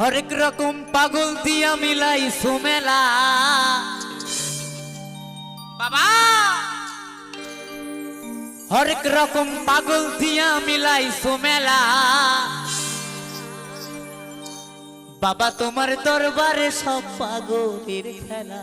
হরেক রকম পাগল দিয়া মিলাই সুমেলা। বাবা! হরেক রকম পাগল দিয়া মিলাই সুমেলা। বাবা, তোমার দরবারে সব পাগলের খেলা।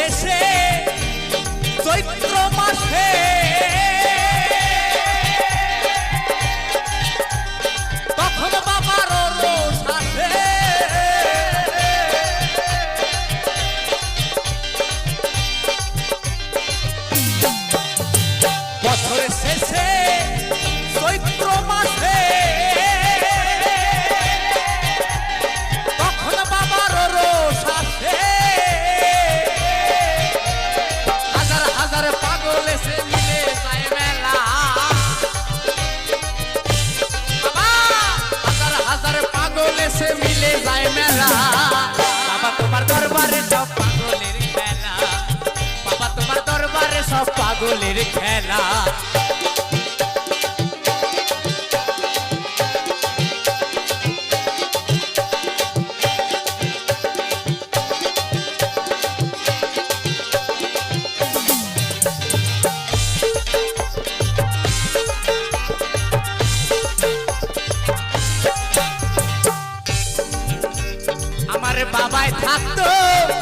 শেষে চৈত্র মাসে। তখন বাবার আসে। বছরের শেষে মিলে যায় মেলা। বাবা তোমার দরবারে সব পাগলের খেলা। বাবা তোমার দরবারে খেলা। বাবায় থাকতো।